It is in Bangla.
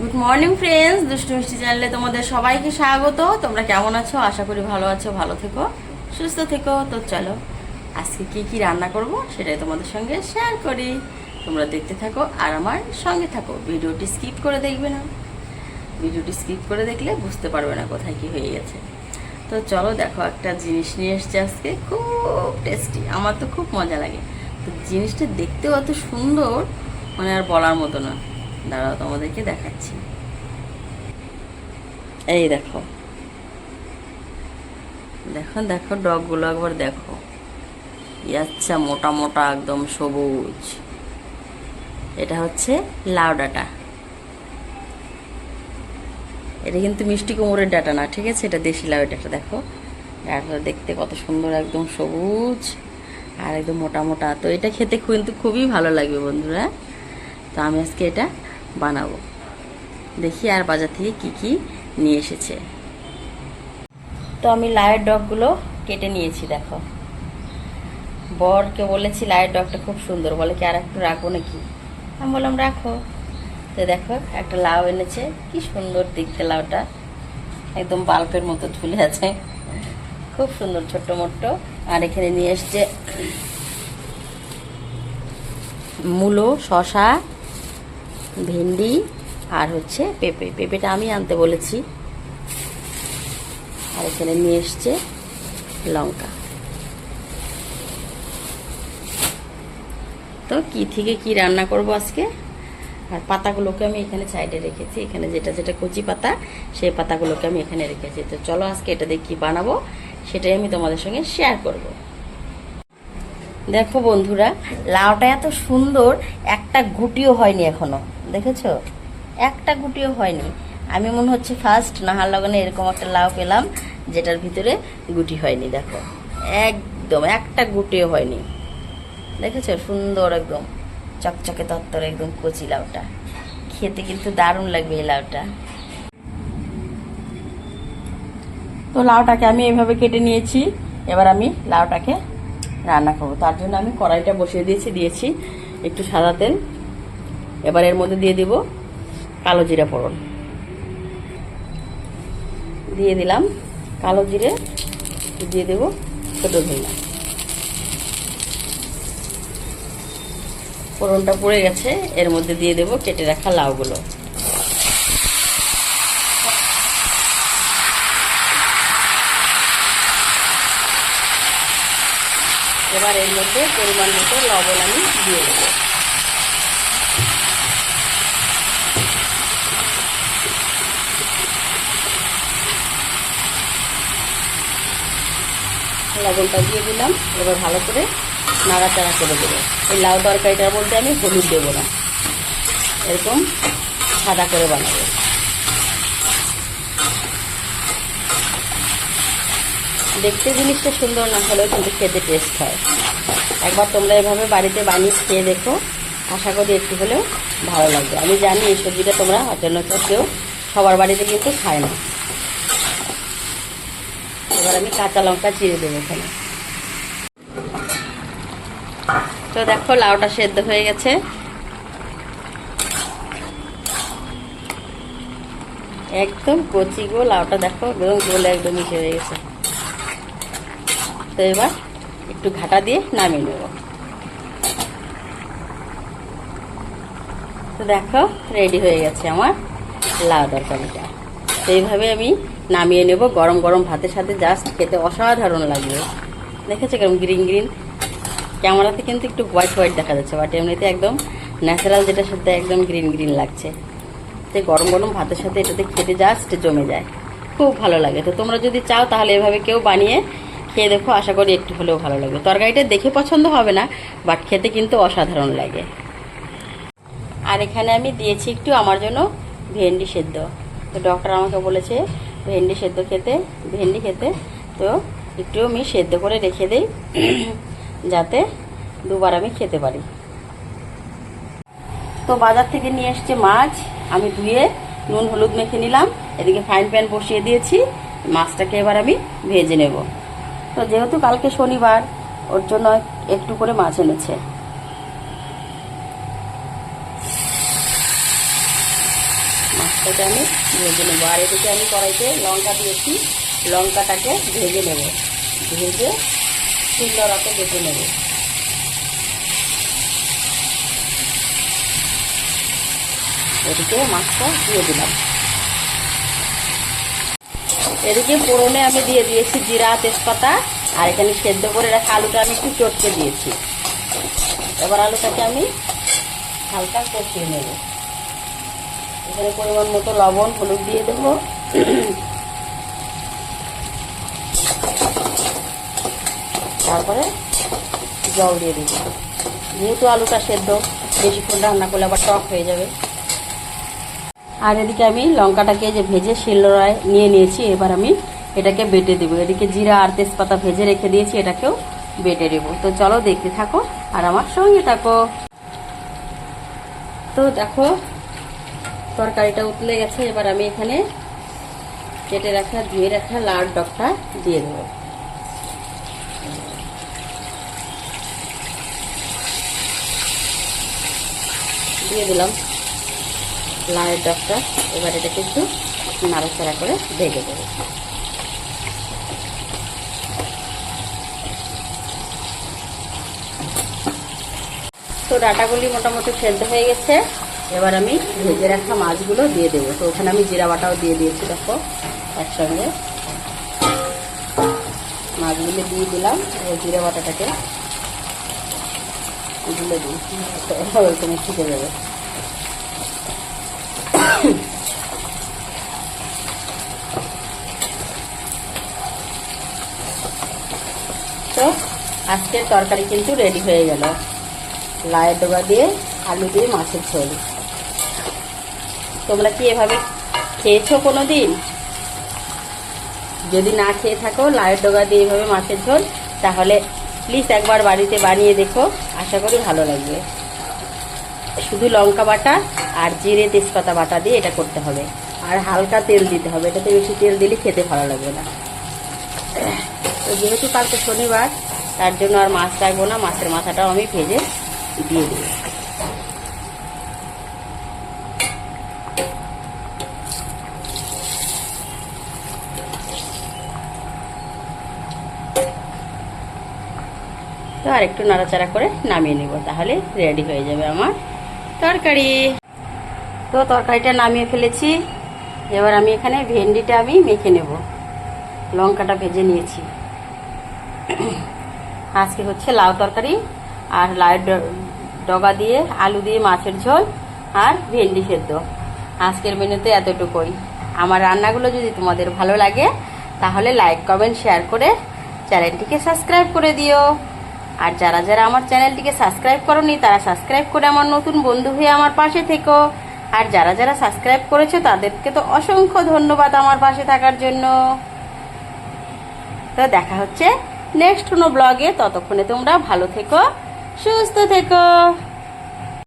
গুড মর্নিং ফ্রেন্ডস দুষ্টু মিষ্টি চ্যানেলে তোমাদের সবাইকে স্বাগত। তোমরা কেমন আছো? আশা করি ভালো আছো, ভালো থেকো, সুস্থ থেকো। তো চলো, আজকে কি কি রান্না করব সেটাই তোমাদের সঙ্গে শেয়ার করি। তোমরা দেখতে থাকো আর আমার সঙ্গে থাকো। ভিডিওটি স্কিপ করে দেখবে না। ভিডিওটি স্কিপ করে দেখলে বুঝতে পারবে না কোথায় কি হয়ে গেছে। তো চলো, দেখো একটা জিনিস নিয়ে এসছে আজকে। খুব টেস্টি আমার তো খুব মজা লাগে। তো জিনিসটা দেখতেও এত সুন্দর মানে আর বলার মতো না। দাঁড়াও তোমাদেরকে দেখাচ্ছি। এই দেখো। দেখো দেখো, ডগগুলো একবার দেখো। আচ্ছা মোটা মোটা, একদম সবুজ। এটা হচ্ছে লাউ ডাটা। এটা কিন্তু মিষ্টি কুমড়োর ডাটা না, ঠিক আছে? এটা দেশি লাউ ডাটা, দেখো। ডাটাটা দেখতে কত সুন্দর, একদম সবুজ আর একদম মোটা মোটা। তো এটা খেতে কিন্তু খুবই ভালো লাগবে বন্ধুরা। তো আমি আজকে এটা বানাবো। দেখি আর বাজার থেকে কি কি নিয়ে এসেছে। তো আমি লায়ের ডগগুলো কেটে নিয়েছি, দেখো। বরকে বলেছি লায়ের ডগটা খুব সুন্দর, বলে কি আর একটু রাখব নাকি? আমি বললাম, রাখো। তো দেখো, একটা লাউ এনেছে, কি সুন্দর দেখতে লাউটা। একদম বাল্বের মতো ঝুলে আছে। খুব সুন্দর, ছোট্ট মোট্ট। আর এখানে নিয়ে এসছে মূলো শশা ভেন্ডি আর হচ্ছে পেঁপে। পেঁপেটা আমি আনতে বলেছি। আর এখানে নিয়ে এসছে লঙ্কা। তো কি থেকে কি রান্না করব আজকে? আর পাতাগুলোকে আমি এখানে সাইডে রেখেছি। এখানে যেটা যেটা কচি পাতা, সেই পাতাগুলোকে আমি এখানে রেখেছি। তো চলো আজকে এটা দিয়ে কী বানাবো, সেটাই আমি তোমাদের সঙ্গে শেয়ার করব। দেখো বন্ধুরা, লাউটা এত সুন্দর, একটা গুটিও হয়নি এখনও। দেখেছ? একটা গুটিও হয়নি। আমি মনে হচ্ছে ফার্স্ট নাহার লগনে এরকম একটা লাউ পেলাম, যেটার ভিতরে গুটি হয়নি, দেখো। একদম, একটা গুটিও হয়নি। দেখেছ? সুন্দর একদম, চকচকে তত্তর একদম কচি লাউটা। খেতে কিন্তু দারুণ লাগবে এই লাউটা। তো লাউটাকে আমি এইভাবে কেটে নিয়েছি, এবার আমি লাউটাকে রান্না করব। তার জন্য আমি কড়াইটা বসিয়ে দিয়েছি দিয়েছি একটু সাদা তেল। এবার এর মধ্যে দিয়ে দিব কালো জিরা ফোড়ন। দিয়ে দিলাম কালো জিরে, দিয়ে দেব ছোটো ধনিয়া। ফোড়নটা পড়ে গেছে, এর মধ্যে দিয়ে দেব কেটে রাখা লাউগুলো। এবার এর মধ্যে পরিমাণ মতো লবণ আমি দিয়ে দেবো। লবণটা দিয়ে দিলাম। এবার ভালো করে নাড়াচাড়া করে দেবো। এই লাউ তরকারিটার মধ্যে আমি হলুদ দেবো না। এরকম সাদা করে বানাবো। দেখতে জিনিসটা সুন্দর না হলেও কিন্তু খেতে টেস্ট হয়। একবার তোমরা এভাবে বাড়িতে বানিয়ে খেয়ে দেখো। আশা করি একটু হলেও ভালো লাগবে। আমি জানি এই সবজিটা তোমরা অন্য কেউ সবার বাড়িতে কিন্তু খায় না। এবার আমি কাঁচা লঙ্কা চিড়ে দেবো এখানে। তো দেখো, লাউটা সেদ্ধ হয়ে গেছে। একদম কচি গো, লাউটা দেখো, একদম গোলে একদম মিশে হয়ে গেছে। তো এবার একটু ঘাটা দিয়ে নামিয়ে নেব। তো দেখো রেডি হয়ে গেছে আমার লাউ তরকারিটা। এইভাবে আমি নামিয়ে নেব, গরম গরম ভাতের সাথে জাস্ট খেতে অসাধারণ লাগবে। দেখেছে কেমন গ্রিন গ্রিন ক্যামেরাতে কিন্তু একটু হোয়াইট হোয়াইট দেখা যাচ্ছে বাট এমনিতে একদম ন্যাচারাল যেটার সাথে একদম গ্রিন গ্রিন লাগছে। তো গরম গরম ভাতের সাথে এটাতে খেতে জাস্ট জমে যায়। খুব ভালো লাগে। তো তোমরা যদি চাও তাহলে এভাবে কেউ বানিয়ে খেয়ে দেখো, আশা করি একটু হলেও ভালো লাগবে। তরকারিটা দেখে পছন্দ হবে না বাট খেতে কিন্তু অসাধারণ লাগে। আর এখানে আমি দিয়েছি একটু আমার জন্য ভেন্ডি সেদ্ধ। তো ডক্টর আমাকে বলেছে ভেন্ডি সেদ্ধ খেতে, ভেন্ডি খেতে। তো একটু আমি সেদ্ধ করে রেখে দিই, যাতে দুবার আমি খেতে পারি। তো বাজার থেকে নিয়ে এসছে মাছ। আমি ধুয়ে নুন, হলুদ মেখে নিলাম। এদিকে ফ্রাইং প্যান বসিয়ে দিয়েছি। মাছটাকে এবার আমি ভেজে নেব। তো যেহেতু কালকে শনিবার, ওর জন্য একটু করে মাছ এনেছে মাছটা এটা আমি ভেজে নেব আর এদিকে আমি কড়াইতে লঙ্কা দিয়েছি। লঙ্কাটাকে ভেজে নেব। ভেজে শিলনোড়াতে বেটে নেব। এদিকে মাছটা দিয়ে দিলাম। এদিকে পোড়নে আমি দিয়ে দিয়েছি জিরা, তেজপাতা, আর এখানে সেদ্ধ করে রাখা আলুটা আমি একটু চটকে দিয়েছি। এবার আলুটাকে আমি হালকা কষিয়ে নেব। এখানে পরিমাণ মতো লবণ, হলুদ দিয়ে দেবো। তারপরে জল দিয়ে দিব। যেহেতু আলুটা সেদ্ধ বেশিক্ষণ রান্না করলে আবার টক হয়ে যাবে। আর এদিকে আমি লঙ্কাটাকে যে ভেজে শিলনোড়ায় নিয়ে নিয়েছি, এবার আমি এটাকে বেটে দেবো। এদিকে জিরা আর তেজপাতা ভেজে রেখে দিয়েছি, এটাকেও বেটে দেবো তো চলো দেখতে থাকো আর আমার সঙ্গে থাকো। তো দেখো তরকারিটা উতলে গেছে, এবার আমি এখানে কেটে রাখা, ধুয়ে রাখা লাল ডগটা দিয়ে দেবো। দিয়ে দিলাম লালের ডগটা, এবার এটাকে একটু নাড়াচাড়া করে ভেজে দেবো তো ডাটাগুলি মোটামুটি সেদ্ধ হয়ে গেছে। এবার আমি ভেজে রাখা মাছগুলো দিয়ে দেবো। তো ওখানে আমি জিরা বাটাও দিয়ে দিয়েছি, দেখো, একসঙ্গে। মাছগুলো দিয়ে দিলাম ও জিরা বাটাটাকে দিলে দিই। ওইখানে শিখে যাবে তো আজকের তরকারি কিন্তু রেডি হয়ে গেল। লায়ের ডোবা দিয়ে আলু দিয়ে মাছের ঝোল। তোমরা কি এভাবে খেয়েছো কোনো দিন যদি না খেয়ে থাকো লায়ের ডোগা দিয়ে এভাবে মাছের ঝোল, তাহলে প্লিজ একবার বাড়িতে বানিয়ে দেখো। আশা করি ভালো লাগবে। শুধু লঙ্কা বাটা আর জিরে তেজপাতা বাটা দিয়ে এটা করতে হবে। আর হালকা তেল দিতে হবে। এটাতে বেশি তেল দিলে খেতে ভালো লাগবে না। তো যেহেতু কালকে শনিবার, তার জন্য আর মাছ রাখব না। মাছের মাথাটাও আমি ভেজে দিয়ে দিই তো আর একটু নাড়াচাড়া করে নামিয়ে নিব, তাহলে রেডি হয়ে যাবে আমার তরকারি। তো তরকারিটা নামিয়ে ফেলেছি। এবার আমি এখানে ভেন্ডিটা আমি মেখে নেব। লঙ্কাটা ভেজে নিয়েছি। আজকে হচ্ছে লাউ তরকারি আর লাউয়ের ডগা দিয়ে, আলু দিয়ে মাছের ঝোল আর ভেন্ডি সেদ্ধ। আজকের মেনুতে এতটুকুই। আমার রান্নাগুলো যদি তোমাদের ভালো লাগে, তাহলে লাইক, কমেন্ট, শেয়ার করে চ্যানেলটিকে সাবস্ক্রাইব করে দিও। আর যারা যারা আমার চ্যানেলটিকে সাবস্ক্রাইব করনি, তারা সাবস্ক্রাইব করে আমার নতুন বন্ধু হয়ে আমার পাশে থেকো। আর যারা যারা সাবস্ক্রাইব করেছ, তাদেরকে তো অসংখ্য ধন্যবাদ আমার পাশে থাকার জন্য। তো দেখা হচ্ছে নেক্সট কোনো ব্লগে। ততক্ষণে তোমরা ভালো থেকো, সুস্থ থেকো।